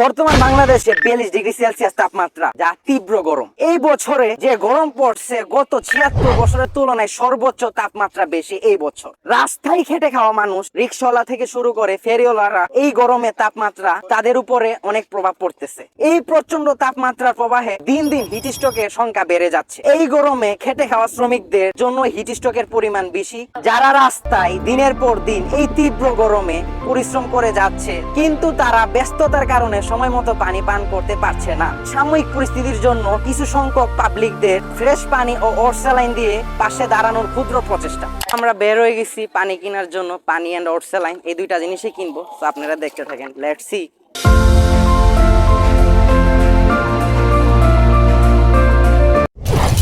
বর্তমান বাংলাদেশে বিয়াল্লিশ ডিগ্রি সেলসিয়াস তাপমাত্রা, যা তীব্র গরম। এই বছরে যে গরম পড়ছে গত ছিয়াত্তর বছরের তুলনায় সর্বোচ্চ তাপমাত্রা বেশি এই বছর। রাস্তায় খেটে খাওয়া মানুষ, রিক্সাওয়ালা থেকে শুরু করে ফেরিওয়ালারা এই গরমে তাপমাত্রা তাদের উপরে অনেক প্রভাব পড়তেছে। এই প্রচণ্ড তাপমাত্রার প্রবাহে দিন দিন হিট স্ট্রোকের সংখ্যা বেড়ে যাচ্ছে। এই গরমে খেটে খাওয়া শ্রমিকদের জন্য হিট স্ট্রোকের পরিমাণ বেশি। যারা রাস্তায় দিনের পর দিন এই তীব্র গরমে পরিশ্রম করে যাচ্ছে, কিন্তু তারা ব্যস্ততার কারণে সময় মতো পানি পান করতে পারছে না। সাময়িক পরিস্থিতির জন্য কিছু সংখ্যক পাবলিকদের ফ্রেশ পানি ও অর্সালাইন দিয়ে পাশে দাঁড়ানোর ক্ষুদ্র প্রচেষ্টা। আমরা বের হয়ে গেছি পানি কেনার জন্য, পানি অ্যান্ড অর্সালাইন এই দুইটা জিনিসই কিনবো। তো আপনারা দেখতে থাকেন। লেট সি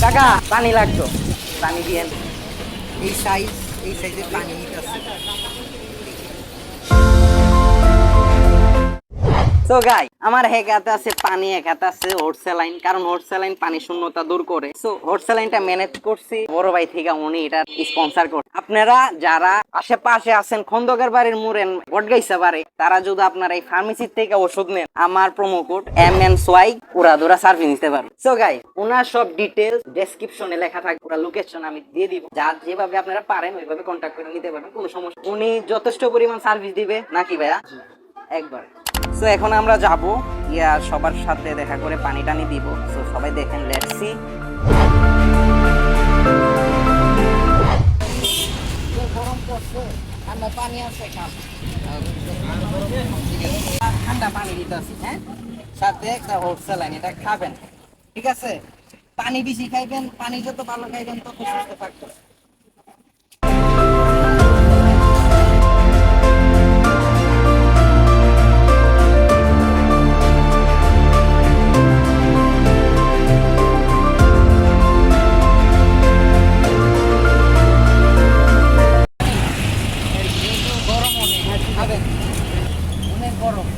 কাকা, পানি লাগতো। পানি দিয়েন এই সাইজ এই সাইজের পানি আছে তো গাই আমার এক হাতে আছে পানি এক হাতে আছে হোটসেলাইন কারণ হোটসেলাইন পানি শূন্যতা দূর করে। সো হোটসেলাইনটা ম্যানেজ করছি। বড় ভাই থেকে উনি এটা স্পন্সর করে আপনারা যারা আশেপাশে আছেন খন্দকার বাড়ির মুরেন গটগাইসা বাড়ি তারা যদি আপনারা এই ফার্মেসি থেকে ওষুধ নেন আমার প্রোমো কোড এম এন সোয়াই ওরা দোরা সার্ভিস নিতে পারবে সো গাই ওনার সব ডিটেলস ডেসক্রিপশনে লেখা থাকবে ওরা লোকেশন আমি দিয়ে দিব। যা যেভাবে আপনারা পারেন ওইভাবে কন্ট্যাক্ট করে নিতে পারবেন কোনো সমস্যা উনি যথেষ্ট পরিমাণ সার্ভিস দিবে নাকি ভাইয়া? একবার। সো এখন আমরা যাব। ইয়া, সবার সাথে দেখা করে পানি টানি দিব। সো সবাই দেখেন লেটস পানি আছে ঠান্ডা পানি দিতে আছি হ্যাঁ? সাথে একটা হোটসেলাইন এটা খাবেন। ঠিক আছে? পানি বেশি খাইবেন, পানি যত ভালো খাইবেন, তত সুস্থ থাকবেন। খাবেন? গরম।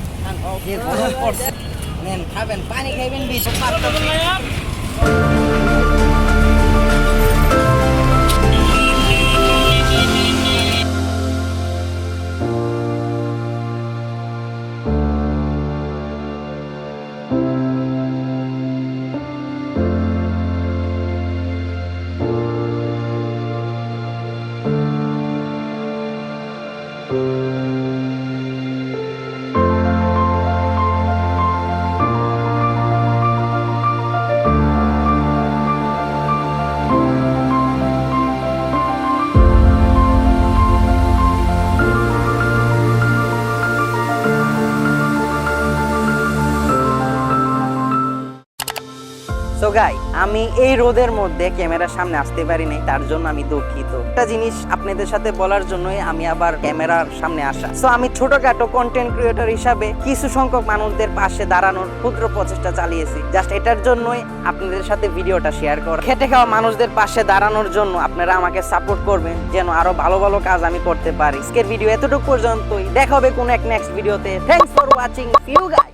যে গরম পড়ছে। খাবেন। পানি খাইবেন বেশি গাই, আমি এই রোদের মধ্যে ক্যামেরার সামনে আসতে পারি নাই, তার জন্য আমি দুঃখিত। একটা জিনিস আপনাদের সাথে বলার জন্যই আমি আবার ক্যামেরার সামনে আসা। সো আমি ছোটখাটো কন্টেন্ট ক্রিয়েটর হিসাবে কিছু সংখ্যক মানুষদের পাশে দাঁড়ানোর ক্ষুদ্র প্রচেষ্টা চালিয়েছি। জাস্ট এটার জন্যই আপনাদের সাথে ভিডিওটা শেয়ার করা। খেটে খাওয়া মানুষদের পাশে দাঁড়ানোর জন্য আপনারা আমাকে সাপোর্ট করবেন, যেন আরও ভালো ভালো কাজ আমি করতে পারি। আজকের ভিডিও এতটুকু পর্যন্তই। দেখা হবে কোন এক নেক্সট ভিডিওতে thanks for watching you guys